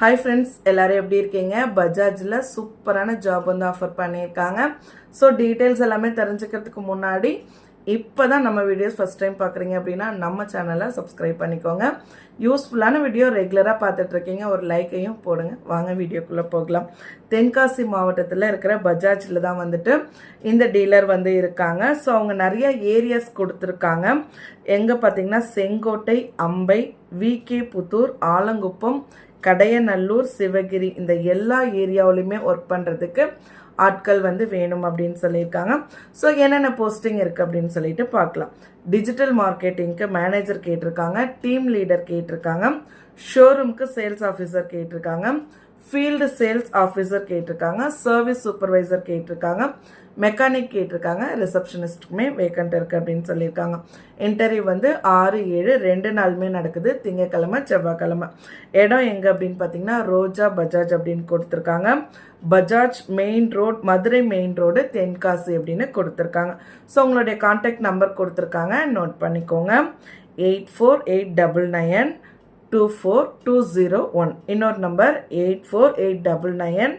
Hi friends எல்லாரும் எப்படி இருக்கீங்க? பஜாஜில் சூப்பரான ஜாப் வந்து ஆஃபர் பண்ணியிருக்காங்க. ஸோ டீட்டெயில்ஸ் எல்லாமே தெரிஞ்சுக்கிறதுக்கு முன்னாடி இப்போ தான் நம்ம வீடியோஸ் ஃபஸ்ட் டைம் பார்க்குறீங்க அப்படின்னா நம்ம சேனலை சப்ஸ்கிரைப் பண்ணிக்கோங்க. யூஸ்ஃபுல்லான வீடியோ ரெகுலராக பார்த்துட்ருக்கீங்க ஒரு லைக்கையும் போடுங்க. வாங்க வீடியோக்குள்ளே போகலாம். தென்காசி மாவட்டத்தில் இருக்கிற பஜாஜில் தான் வந்துட்டு இந்த டீலர் வந்து இருக்காங்க. ஸோ அவங்க நிறைய ஏரியாஸ் கொடுத்துருக்காங்க. எங்கே பார்த்தீங்கன்னா செங்கோட்டை அம்பை விகே புத்தூர் ஆலங்குப்பம் கடையநல்லூர் சிவகிரி இந்த எல்லா ஏரியாவிலையுமே ஒர்க் பண்ணுறதுக்கு ஆட்கள் வந்து வேணும் அப்படின்னு சொல்லியிருக்காங்க. ஸோ என்னென்ன போஸ்டிங் இருக்குது அப்படின்னு சொல்லிட்டு பார்க்கலாம். டிஜிட்டல் மார்க்கெட்டிங்க்கு மேனேஜர் கேட்டிருக்காங்க டீம் லீடர் கேட்டிருக்காங்க ஷோரூம்க்கு சேல்ஸ் ஆஃபீஸர் கேட்டிருக்காங்க ஃபீல்டு சேல்ஸ் ஆஃபீஸர் கேட்டிருக்காங்க சர்வீஸ் சூப்பர்வைசர் கேட்டிருக்காங்க மெக்கானிக் கேட்டிருக்காங்க ரிசப்ஷனிஸ்ட்டுக்குமே வேக்கண்ட் இருக்குது அப்படின்னு சொல்லியிருக்காங்க. இன்டர்வியூ வந்து ஆறு ஏழு ரெண்டு நாளுமே நடக்குது திங்கக்கிழமை செவ்வாய்க்கிழமை. இடம் எங்கே அப்படின்னு பார்த்தீங்கன்னா ரோஜா பஜாஜ் அப்படின்னு கொடுத்துருக்காங்க. Bajaj main road Madurai main road Tenkasi அப்படின்னு கொடுத்துருக்காங்க. ஸோ உங்களுடைய கான்டாக்ட் நம்பர் கொடுத்துருக்காங்க நோட் பண்ணிக்கோங்க. Eight four eight double nine two four two zero one இன்னொரு number eight four eight double nine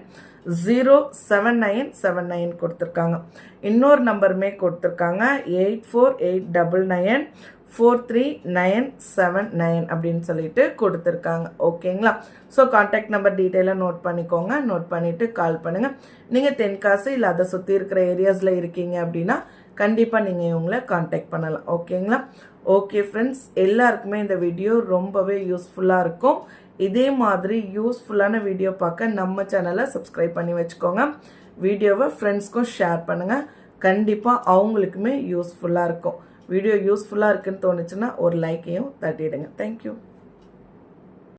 zero seven nine seven nine கொடுத்துருக்காங்க. இன்னொரு நம்பருமே கொடுத்துருக்காங்க eight four eight double nine four three nine seven nine அப்படின்னு சொல்லிட்டு கொடுத்துருக்காங்க. ஓகேங்களா so contact number டீட்டெயிலாக நோட் பண்ணிக்கோங்க. நோட் பண்ணிவிட்டு கால் பண்ணுங்கள் நீங்கள் தென்காசி இல்லை அதை சுற்றி இருக்கிற ஏரியாஸில் இருக்கீங்க அப்படின்னா கண்டிப்பாக நீங்கள் இவங்களை காண்டாக்ட் பண்ணலாம். ஓகேங்களா ஓகே ஃப்ரெண்ட்ஸ் எல்லாருக்குமே இந்த வீடியோ ரொம்பவே யூஸ்ஃபுல்லாக இருக்கும். இதே மாதிரி யூஸ்ஃபுல்லான வீடியோ பார்க்க நம்ம சேனலை சப்ஸ்கிரைப் பண்ணி வச்சுக்கோங்க. வீடியோவை ஃப்ரெண்ட்ஸ்க்கும் ஷேர் பண்ணுங்கள் கண்டிப்பாக அவங்களுக்குமே யூஸ்ஃபுல்லாக இருக்கும். வீடியோ யூஸ்ஃபுல்லாக இருக்குன்னு தோணுச்சுன்னா ஒரு லைக்கையும் தட்டிடுங்க. தேங்க்யூ